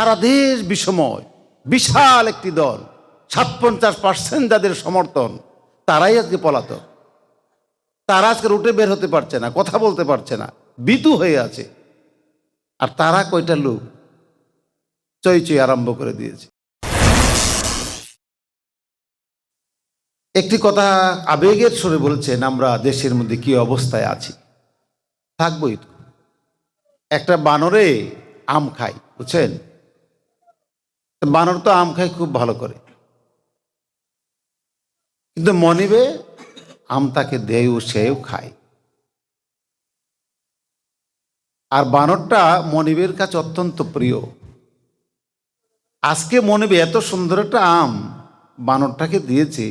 সারা দেশ বিষময় বিশাল একটি দল সাত পঞ্চাশ পার্সেন্ট যাদের সমর্থন, তারাই আজকে পলাতক। তারা আজকে রুটে বের হতে পারছে না, কথা বলতে পারছে না বিতু হয়ে আছে। আর তারা কয়টা লোক? চই চই আরম্ভ করে দিয়েছে। একটি কথা আবেগের সরে বলছেন, আমরা দেশের মধ্যে কি অবস্থায় আছি? থাকবই তো একটা বানরে আম খায় বুঝছেন? বানর তো আম খায়, খুব ভালো করে। কিন্তু মনিবে আম তাকে দেয় সেও খায়। আর বানরটা মনিবের কাছে অত্যন্ত প্রিয়। আজকে মনিবে এত সুন্দর একটা আম বানরটাকে দিয়েছে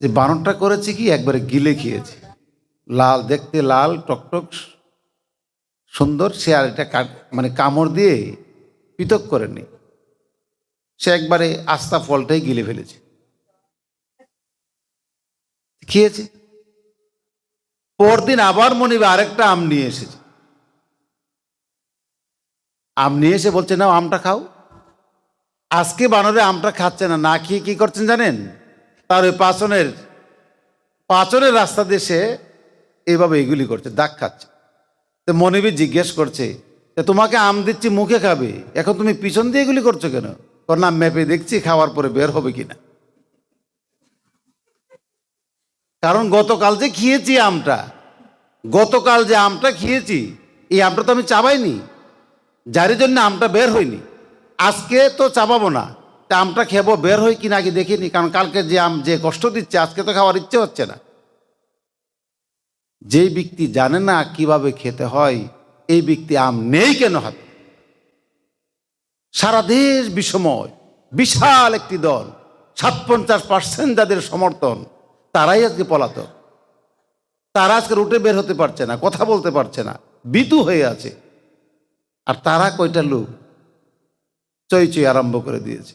যে বানরটা করেছে কি, একবারে গিলে খেয়েছে। লাল, দেখতে লাল, টকটক, সুন্দর, সে আর এটা মানে কামড় দিয়ে পৃথক করেনি সে একবারে আস্তা ফলটাই গিলে ফেলেছে। খেয়েছে। পরদিন আবার মনিবে আরেকটা আম নিয়ে এসেছে। আম নিয়ে এসে বলছে না আমটা খাও। আজকে বানরে আমটা খাচ্ছে না না খেয়ে কি করছেন জানেন? তার ওই পাচনের পাচনের রাস্তা দিয়ে সে এইভাবে এগুলি করছে, দাগ খাচ্ছে। তো মনিবি জিজ্ঞেস করছে তোমাকে আম দিচ্ছি, মুখে খাবে। এখন তুমি পিছন দিয়ে এগুলি করছ কেন? তোর নাম মেপে দেখছি, খাওয়ার পরে বের হবে কিনা। কারণ গতকাল যে খেয়েছি আমটা, গতকাল যে আমটা খেয়েছি, এই আমটা তো আমি চাবাইনি। যার জন্য আমটা বের হয়নি। আজকে তো চাবাবো না। তা আমটা খেবো, বের হয় কি না আগে দেখিনি কারণ কালকে যে আম যে কষ্ট দিচ্ছে, আজকে তো খাওয়ার ইচ্ছে হচ্ছে না। যে ব্যক্তি জানে না কীভাবে খেতে হয় এই ব্যক্তি আম নেই কেন হাতে? সারা দেশ বিষময় বিশাল একটি দল সাত পঞ্চাশ পার্সেন্ট যাদের সমর্থন, তারাই আজকে পলাতক। তারা আজকে রুটে বের হতে পারছে না, কথা বলতে পারছে না বিতু হয়ে আছে। আর তারা কয়টা লোক? চই চই আরম্ভ করে দিয়েছে।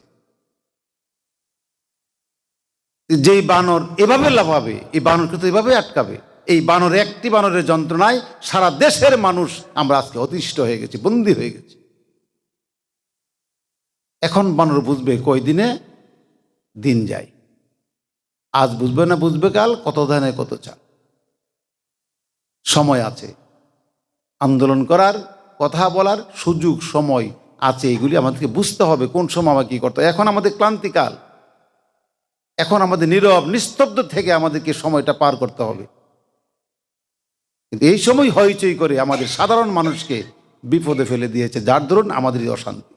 যেই বানর এভাবে লাভাবে এই বানরকে তো এভাবে আটকাবে। এই বানর একটি বানরের যন্ত্রণায় সারা দেশের মানুষ আমরা আজকে অতিষ্ঠ হয়ে গেছি, বন্দী হয়ে গেছি। এখন বানর বুঝবে কই দিনে দিন যায়। আজ বুঝবে না, বুঝবে কাল, কত ধানে কত চাল। সময় আছে। আন্দোলন করার, কথা বলার সুযোগ, সময় আছে, এগুলি আমাদেরকে বুঝতে হবে, কোন সময় আমাকে কী করতে। এখন আমাদের ক্লান্তিকাল। এখন আমাদের নীরব, নিস্তব্ধ থেকে আমাদেরকে সময়টা পার করতে হবে। কিন্তু এই সময় হইচই করে আমাদের সাধারণ মানুষকে বিপদে ফেলে দিয়েছে, যার দরুন আমাদের অশান্তি।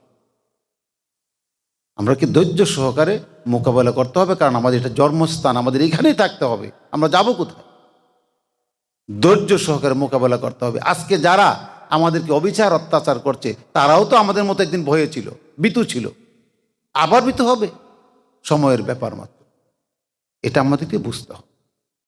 আমরা কি ধৈর্য সহকারে মোকাবেলা করতে হবে? কারণ আমাদের এটা জন্মস্থান, আমাদের এখানেই থাকতে হবে। আমরা যাব কোথায়? ধৈর্য সহকারে মোকাবেলা করতে হবে। আজকে যারা আমাদেরকে অবিচার, অত্যাচার করছে, তারাও তো আমাদের মতো একদিন ভয়ে ছিল বিতু ছিল। আবার বিতু হবে? সময়ের ব্যাপার মাত্র। এটা আমাদেরকে বুঝতে হবে।